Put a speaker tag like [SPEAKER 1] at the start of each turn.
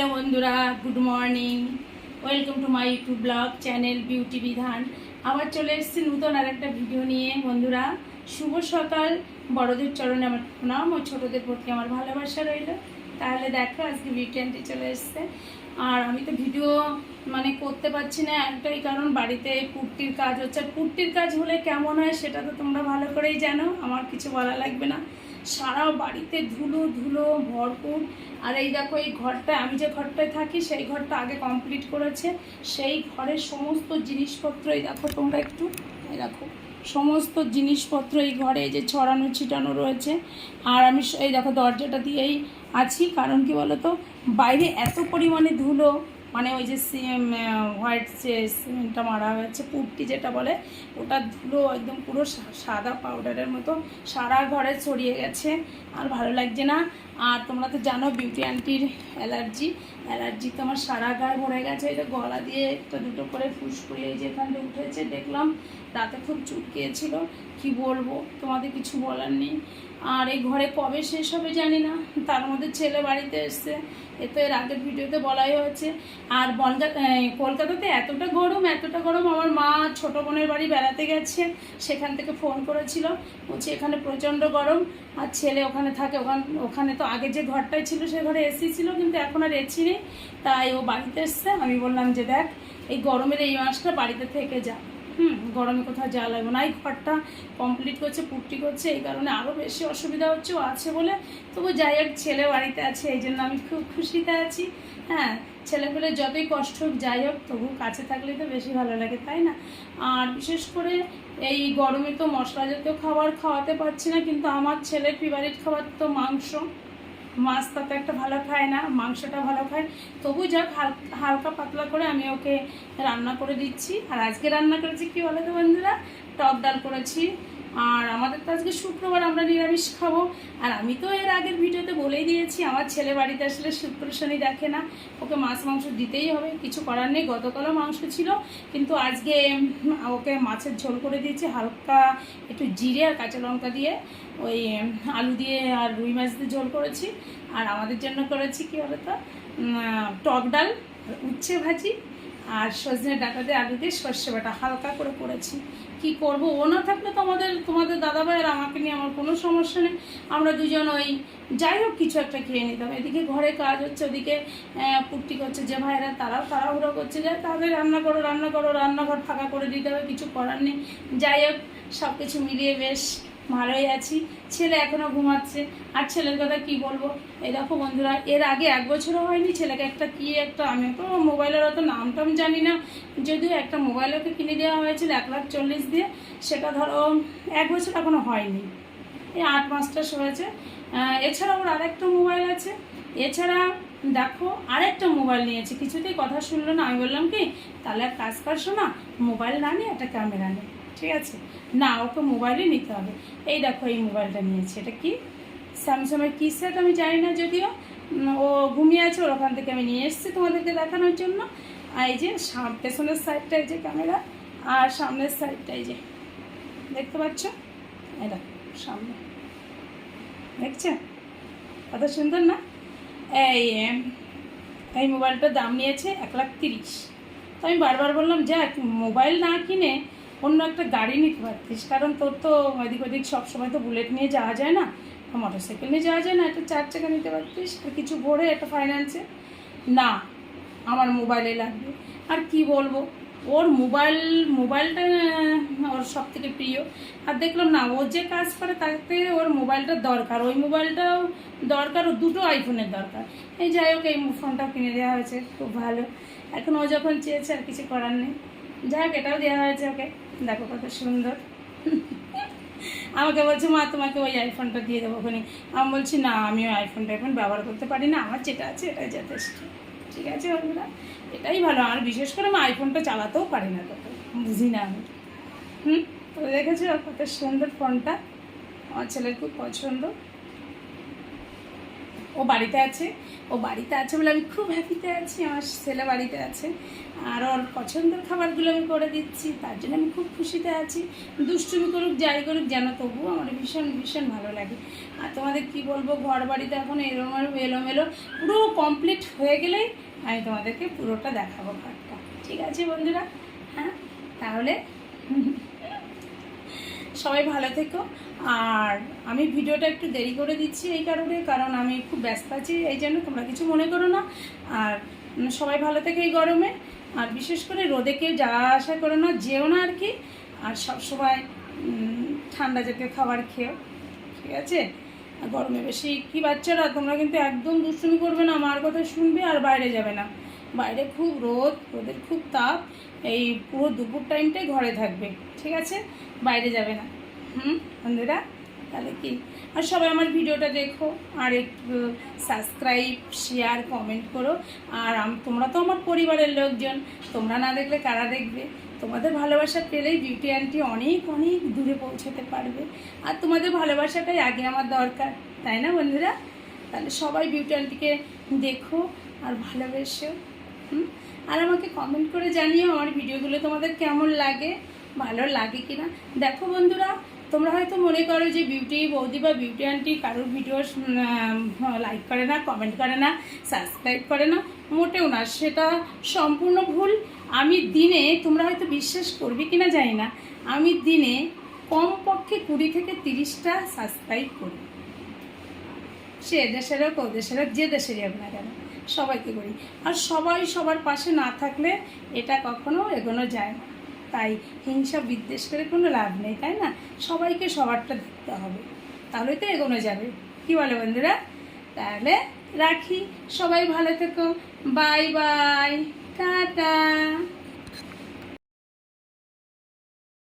[SPEAKER 1] Hello বন্ধুরা, good morning. Welcome to my YouTube blog channel beauty Bidhan. আবার চলে এসেছি নতুন আর একটা ভিডিও নিয়ে। বন্ধুরা, শুভ সকাল। বড়দের চরণে আমার প্রণাম ও ছোটদের প্রতি আমার ভালোবাসা রইল। তাহলে দেখো, আজকে আন্টি চলে এসছে। আর আমি তো ভিডিও মানে করতে পারছি না একটাই কারণ, বাড়িতে কুর্তির কাজ হচ্ছে। কুর্তির কাজ হলে কেমন হয় সেটা তো তোমরা ভালো করেই জানো, আমার কিছু বলা লাগবে না। সারা বাড়িতে ধুলো ধুলো, ভরপুর। আর এই দেখো, এই ঘরটা আমি যে ঘরটায় থাকি, সেই ঘরটা আগে কমপ্লিট করেছে। সেই ঘরের সমস্ত জিনিসপত্র, এই দেখো তোমরা একটু, এই দেখো, সমস্ত জিনিসপত্র এই ঘরে যে ছড়ানো, ছিটানো রয়েছে। আর আমি এই দেখো দরজাটা দিয়েই আছি, কারণ কি বলতো? বাইরে এত পরিমাণে ধুলো মানে ওই যে সিম হোয়াইট যে সিমেন্টটা মারা হয়েছে, পুটটি যেটা বলে, ওটা ধুলো একদম পুরো সাদা পাউডারের মতো সারা ঘরে ছড়িয়ে গেছে। আর ভালো লাগছে না। আর তোমরা তো জানো বিউটি আন্টির অ্যালার্জি অ্যালার্জি তো আমার সারা গায়ে ভরে গেছে, এই যে গলা দিয়ে একটা দুটো করে ফুসকুড়ি এই যে উঠেছে দেখলাম রাতে খুব চুটকিয়েছিল। কি বলব, তোমাদের কিছু বলার নেই। আর এই ঘরে কবে শেষ হবে জানি না, তার মধ্যে ছেলে বাড়িতে এসছে। এ তো এর আগের ভিডিওতে বলাই হয়েছে। আর বনগা কলকাতাতে এতটা গরম এতটা গরম, আমার মা ছোট বোনের বাড়ি বেড়াতে গেছে, সেখান থেকে ফোন করেছিল। বলছে, এখানে প্রচণ্ড গরম, আর ছেলে ওখানে থাকে, ওখান, ওখানে তো আগে যে ঘরটাই ছিল, সে ঘরে এসি ছিল, কিন্তু এখন আর এসি নেই। তাই ও বাড়িতে এসছে। আমি বললাম যে, দেখ, এই গরমের এই মাসটা বাড়িতে থেকে যা। হুম, গরমে কোথাও যাওয়া লাগবে না। এই ঘরটা কমপ্লিট করছে, পুট্টি করছে। এই কারণে আরও বেশি অসুবিধা হচ্ছে, ও আছে বলে। তবু যাই হোক, ছেলে বাড়িতে আছে, এই জন্য আমি খুব খুশিতে আছি। হ্যাঁ ছেলেপেলে যতই কষ্ট হোক, যাই হোক, তবু কাছে থাকলে তো বেশি ভালো লাগে, তাই না? আর বিশেষ করে এই গরমে তো মশলা জাতীয় খাবার খাওয়াতে পারছি না, কিন্তু আমার ছেলের ফেভারিট খাবার তো মাংস। মাছ তো একটা ভালো খায় না, মাংসটা ভালো খায়। তবু যাক হালকা পাতলা করে আমি ওকে রান্না করে দিচ্ছি। আর আজকে রান্না করেছি কি বলো তো বন্ধুরা? টক ডাল করেছি। আর আমাদের তো আজকে শুক্রবার, আমরা নিরামিষ খাব। আর আমি তো এর আগের ভিডিওতে বলেই দিয়েছি, আমার ছেলে বাড়িতে আসলে শুক্র শনি দেখে না। ওকে মাছ মাংস দিতেই হবে, কিছু করার নেই। গতকালও মাংস ছিল, কিন্তু আজকে ওকে মাছের ঝোল করে দিয়েছি, হালকা একটু জিরে আর কাঁচা লঙ্কা দিয়ে। ওই আলু দিয়ে আর রুই মাছ দিয়ে ঝোল করেছি। আর আমাদের জন্য করেছি কী বলতো? টক ডাল উচ্ছে ভাজি। আর সজনে ডাটা দিয়ে আলু দিয়ে সর্ষে বাটা হালকা করে করেছি। কি করব? ও না থাকলে তো আমাদের, তোমাদের দাদাভাই আর আমাকে নিয়ে আমার কোনো সমস্যা নেই। আমরা দুজন ওই যাই হোক কিছু একটা খেয়ে নিতাম। এদিকে ঘরে কাজ হচ্ছে, ওদিকে পুট্টি করছে, যে ভাইরা তারাও তাড়াহুড়ো করছে, যে তাদের রান্না করো রান্না করো, রান্নাঘর ফাঁকা করে দিতে হবে, কিছু করার নেই। যাই হোক সব কিছু মিলিয়ে বেশ ভালোই আছি। ছেলে এখনও ঘুমাচ্ছে। আর ছেলের কথা কি বলব? এই দেখো বন্ধুরা, এর আগে এক বছরও হয়নি, ছেলেকে একটা কি একটা, আমি তো মোবাইলের অত নাম টাম জানি না। যদিও একটা মোবাইল ওকে কিনে দেওয়া হয়েছিল এক লাখ চল্লিশ দিয়ে, সেটা ধরো এক বছর এখনও হয়নি। এই আট মাসটা হয়েছে। এছাড়া ওর আরেকটা মোবাইল আছে। এছাড়া দেখো, আরেকটা মোবাইল নিয়েছে। কিছুতেই কথা শুনলো না। আমি বললাম কি, তাহলে এক কাজ কর শোনা মোবাইল না নিয়ে একটা ক্যামেরা নে। ঠিক আছে? না, ওকে মোবাইলই নিতে হবে। এই দেখো, এই মোবাইলটা নিয়েছে। এটা কি? স্যামসাংয়ের কি সেট আমি জানি না যদিও। ও ঘুমিয়ে আছে, ওর ওখান থেকে আমি নিয়ে এসেছি তোমাদেরকে দেখানোর জন্য। আর এই যে পেছনের সাইডটা এই যে ক্যামেরা আর সামনের সাইডটা এই যে। দেখতে পাচ্ছ? এটা সামনে। দেখছেন কত সুন্দর না? এই এই মোবাইলটার দাম নিয়েছে এক লাখ তিরিশ। তো আমি বারবার বললাম, যাক মোবাইল না কিনে অন্য একটা গাড়ি নিতে পারতিস। কারণ তোর তো এদিক ওদিক সবসময় তো বুলেট নিয়ে যাওয়া যায় না মোটর সাইকেল নিয়ে যাওয়া যায় না, একটা চার চাকা নিতে পারতিস আর কিছু ভরে, একটা ফাইন্যান্সে না, আমার মোবাইলে লাগবে। আর কি বলব? ওর মোবাইল মোবাইলটা ওর সব থেকে প্রিয়। আর দেখলাম না, ও যে কাজ করে তাতে ওর মোবাইলটার দরকার। ওই মোবাইলটাও দরকার, ও দুটো আইফোনের দরকার। এই যাই হোক, এই ফোনটাও কিনে দেওয়া হয়েছে, খুব ভালো। এখন ও যখন চেয়েছে আর কিছু করার নেই। যাই হোক, এটাও দেওয়া হয়েছে ওকে। দেখো কত সুন্দর। আমাকে বলছে, মা, তোমাকে ওই আইফোনটা দিয়ে দেবো ওখানে। আমি বলছি, না, আমি ওই আইফোন টাইফোন ব্যবহার করতে পারি না। আমার যেটা আছে এটাই যথেষ্ট। ঠিক আছে বন্ধুরা, এটাই ভালো। আর বিশেষ করে আমি আইফোনটা চালাতেও পারি না তত বুঝি না আমি। হুম, তো দেখেছ কত সুন্দর ফোনটা? আমার ছেলের খুব পছন্দ। ও বাড়িতে আছে, ও বাড়িতে আছে বলে আমি খুব হ্যাপিতে আছি, আমার ছেলে বাড়িতে আছে। আর ওর পছন্দের খাবারগুলো আমি করে দিচ্ছি, তার জন্য আমি খুব খুশিতে আছি। দুষ্টুমি করুক, যাই করুক, যেন তবুও আমার ভীষণ ভীষণ ভালো লাগে। আর তোমাদের কি বলব, ঘর বাড়িতে এখন এলোমেলো এলোমেলো, পুরো কমপ্লিট হয়ে গেলেই আমি তোমাদেরকে পুরোটা দেখাবো ঘরটা। ঠিক আছে বন্ধুরা? হ্যাঁ? তাহলে সবাই ভালো থেকো। আর আমি ভিডিওটা একটু দেরি করে দিচ্ছি এই কারণে, কারণ আমি খুব ব্যস্ত আছি, এই জন্য তোমরা কিছু মনে করো না। আর সবাই ভালো থেকে এই গরমে। আর বিশেষ করে রোদে কেউ যাওয়া আসা করো না, যেও না আর কি। আর সবসময় ঠান্ডা জাতীয় খাবার খেও, ঠিক আছে? গরমে বেশি কি বাচ্চারা, তোমরা কিন্তু একদম দুষ্টুমি করবে না আমার কথা শুনবে আর বাইরে যাবে না। বাইরে খুব রোদ, রোদের খুব তাপ, এই পুরো দুপুর টাইমটাই ঘরে থাকবে, ঠিক আছে? বাইরে যাবে না। হুম, বন্ধুরা? তাহলে কি? আর সবাই আমার ভিডিওটা দেখো, আর একটু সাবস্ক্রাইব শেয়ার কমেন্ট করো। আর তোমরা তো আমার পরিবারের লোকজন, তোমরা না দেখলে কারা দেখবে? তোমাদের ভালোবাসা পেলেই বিউটি আন্টি অনেক অনেক দূরে পৌঁছাতে পারবে। আর তোমাদের ভালোবাসাটাই আগে আমার দরকার, তাই না বন্ধুরা? তাহলে সবাই বিউটি আন্টিকে দেখো আর ভালোবেসো। হুম আর আমাকে কমেন্ট করে জানিও আমার ভিডিওগুলো তোমাদের কেমন লাগে, ভালো লাগে কি না দেখো বন্ধুরা, তোমরা হয়তো মনে করো যে বিউটি বৌদি বা বিউটি আন্টি কারোর ভিডিও লাইক করে না কমেন্ট করে না সাবস্ক্রাইব করে না, মোটেও না, সেটা সম্পূর্ণ ভুল। আমি দিনে, তোমরা হয়তো বিশ্বাস করবে কি না জানি না, আমি দিনে কমপক্ষে কুড়ি থেকে তিরিশটা সাবস্ক্রাইব করি। সে দেশের হোক, ও দেশের হোক, যে দেশেরই হোক কেন। সবাইকে করি। আর সবাই সবার পাশে না থাকলে এটা কখনো এগোনো যায় না। তাই হিংসা বিদ্বেষ করে কোনো লাভ নেই, তাই না? সবাইকে সবারটা দেখতে হবে। তাহলে তো এগোনো যাবে। কি বলে বন্ধুরা? তাহলে রাখি। সবাই ভালো থেকো। Bye bye. টাটা।